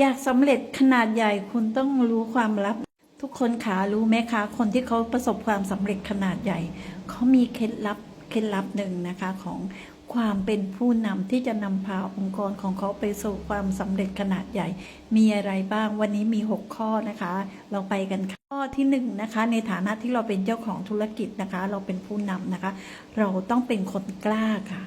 อยากสำเร็จขนาดใหญ่คุณต้องรู้ความลับ ทุกคนขารู้ไหมคะ คนที่เขาประสบความสำเร็จขนาดใหญ่เขามีเคล็ดลับเคล็ดลับหนึ่งนะคะของความเป็นผู้นำที่จะนำพาองค์กรของเขาไปสู่ความสำเร็จขนาดใหญ่ มีอะไรบ้างวันนี้มี 6 ข้อนะคะ เราไปกันข้อที่1นงนะคะ ในฐานะที่เราเป็นเจ้าของธุรกิจนะคะ เราเป็นผู้นำนะคะ เราต้องเป็นคนกล้าค่ะ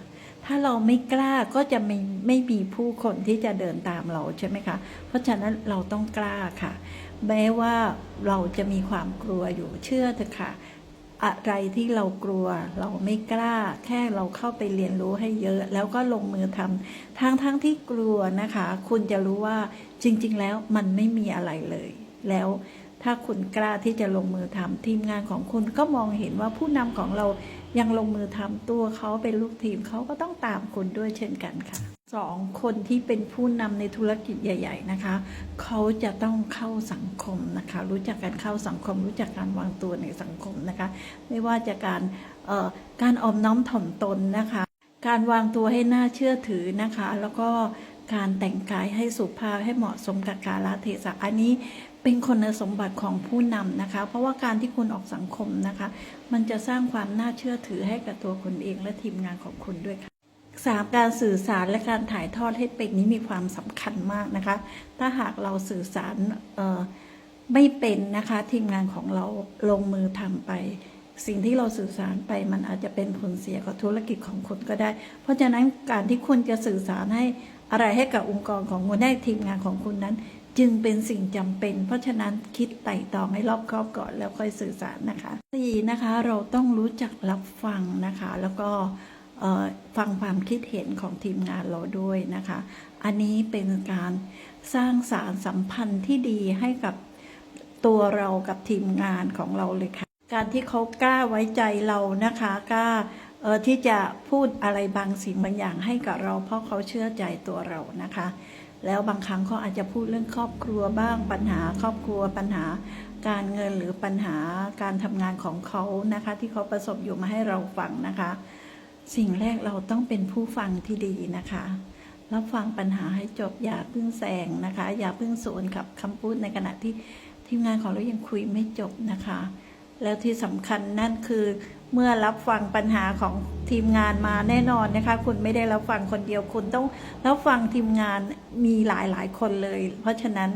ถ้าเราไม่กล้าก็จะไม่ไม่มีผู้คนที่จะเดินตามเราใช่ไหมคะ เพราะฉะนั้นเราต้องกล้าค่ะ แม้ว่าเราจะมีความกลัวอยู่เชื่อเถอะค่ะ อะไรที่เรากลัว เราไม่กล้า แค่เราเข้าไปเรียนรู้ให้เยอะ แล้วก็ลงมือทำทั้งทั้งที่กลัวนะคะ คุณจะรู้ว่าจริง ๆ แล้วมันไม่มีอะไรเลย แล้ว ถ้าคุณกล้าที่จะลงมือทำทีมงานของคุณก็มองเห็นว่าผู้นำของเรายังลงมือทำตัวเขาเป็นลูกทีมเขาก็ต้องตามคุณด้วยเช่นกันค่ะสองคนที่เป็นผู้นำในธุรกิจใหญ่ ๆ นะคะ เขาจะต้องเข้าสังคมนะคะ รู้จักการเข้าสังคม รู้จักการวางตัวในสังคมนะคะ ไม่ว่าจะการเอ่อการออมน้อมถ่อมตนนะคะ การวางตัวให้น่าเชื่อถือนะคะ แล้วก็ การแต่งกายให้สุภาพให้เหมาะสมกับกาลเทศะอันนี้เป็นคุณสมบัติของผู้นำนะคะ เพราะว่าการที่คุณออกสังคมนะคะ มันจะสร้างความน่าเชื่อถือให้กับตัวคุณเองและทีมงานของคุณด้วยค่ะสามการสื่อสารและการถ่ายทอดให้เป็นนี้มีความสำคัญมากนะคะ ถ้าหากเราสื่อสารไม่เป็นนะคะ ทีมงานของเราลงมือทำไป สิ่งที่เราสื่อสารไปมันอาจจะเป็นผลเสียกับธุรกิจของคุณก็ได้ เพราะฉะนั้นการที่คุณจะสื่อสารให้อะไรให้กับองค์กรของคุณให้ทีมงานของคุณนั้น จึงเป็นสิ่งจำเป็น เพราะฉะนั้นคิดไต่ตองให้รอบคอบก่อนแล้วค่อยสื่อสารนะคะสี่นะคะเราต้องรู้จักรับฟังนะคะ แล้วก็ฟังความคิดเห็นของทีมงานเราด้วยนะคะ อันนี้เป็นการสร้างสารสัมพันธ์ที่ดีให้กับตัวเรากับทีมงานของเราเลยค่ะ การที่เขากล้าไว้ใจเรานะคะกล้าเออที่จะพูดอะไรบางสิ่งบางอย่างให้กับเรา เพราะเขาเชื่อใจตัวเรานะคะ แล้วบางครั้งเขาอาจจะพูดเรื่องครอบครัวบ้างปัญหาครอบครัวปัญหาการเงินหรือปัญหาการทำงานของเขานะคะ ที่เขาประสบอยู่มาให้เราฟังนะคะ สิ่งแรกเราต้องเป็นผู้ฟังที่ดีนะคะรับฟังปัญหาให้จบอย่าเพิ่งแซงนะคะ อย่าเพิ่งสวนกับคำพูดในขณะที่ทีมงานของเรายังคุยไม่จบนะคะ แล้วที่สำคัญนั่นคือ เมื่อรับฟังปัญหาของทีมงานมาแน่นอนนะคะ คุณไม่ได้รับฟังคนเดียวคุณต้องรับฟังทีมงานมีหลายหลายคนเลย เพราะฉะนั้น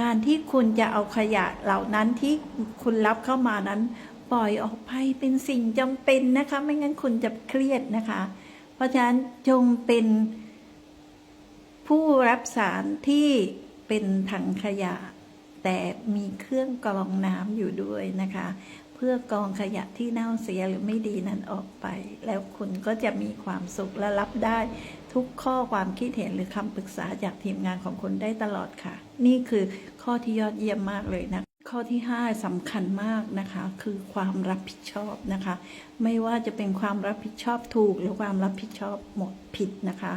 การที่คุณจะเอาขยะเหล่านั้นที่คุณรับเข้ามานั้น ปล่อยออกไปเป็นสิ่งจำเป็นนะคะ ไม่งั้นคุณจะเครียดนะคะ เพราะฉะนั้นจงเป็นผู้รับสารที่เป็นถังขยะ แต่มีเครื่องกรองน้ำอยู่ด้วยนะคะ เพื่อกรองขยะที่เน่าเสียหรือไม่ดีนั้นออกไป แล้วคุณก็จะมีความสุขและรับได้ทุกข้อความคิดเห็นหรือคำปรึกษาจากทีมงานของคุณได้ตลอดค่ะ นี่คือข้อที่ยอดเยี่ยมมากเลยนะข้อที่ 5สำคัญมากนะคะ คือความรับผิดชอบนะคะ ไม่ว่าจะเป็นความรับผิดชอบถูก หรือความรับผิดชอบหมดผิดนะคะ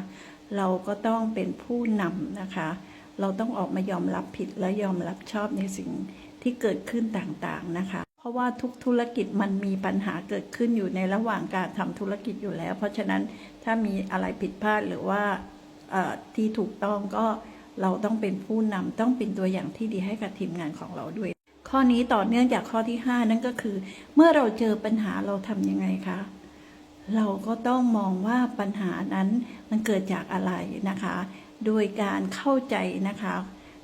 เราก็ต้องเป็นผู้นำนะคะ เราต้องออกมายอมรับผิดและยอมรับชอบในสิ่งที่เกิดขึ้นต่างๆนะคะ เพราะว่าทุกธุรกิจมันมีปัญหาเกิดขึ้นอยู่ในระหว่างการทำธุรกิจอยู่แล้ว เพราะฉะนั้นถ้ามีอะไรผิดพลาดหรือว่าที่ถูกต้องก็เราต้องเป็นผู้นำต้องเป็นตัวอย่างที่ดีให้กับทีมงานของเราด้วย ข้อนี้ต่อเนื่องจากข้อที่ 5 นั่นก็คือ เมื่อเราเจอปัญหาเราทำยังไงคะเราก็ต้องมองว่าปัญหานั้นมันเกิดจากอะไรนะคะ โดยการเข้าใจนะคะ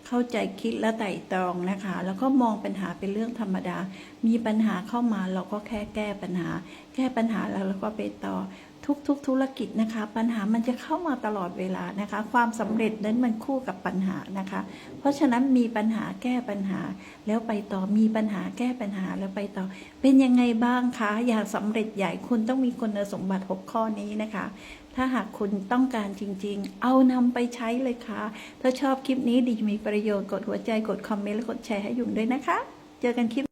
เข้าใจคิดและไต่ตรองนะคะ แล้วก็มองปัญหาเป็นเรื่องธรรมดา มีปัญหาเข้ามาเราก็แค่แก้ปัญหา แก้ปัญหาแล้วเราก็ไปต่อ ทุกๆธุรกิจนะคะ ปัญหามันจะเข้ามาตลอดเวลานะคะ ความสำเร็จนั้นมันคู่กับปัญหานะคะ เพราะฉะนั้นมีปัญหาแก้ปัญหา แล้วไปต่อมีปัญหาแก้ปัญหาแล้วไปต่อ เป็นยังไงบ้างคะอยากสำเร็จใหญ่คุณต้องมีคุณสมบัติ 6 ข้อนี้นะคะ ถ้าหากคุณต้องการจริงๆ เอานำไปใช้เลยค่ะ ถ้าชอบคลิปนี้ดีมีประโยชน์กดหัวใจกดคอมเมนต์และกดแชร์ให้ยุ่งด้วยนะคะ เจอกันคลิป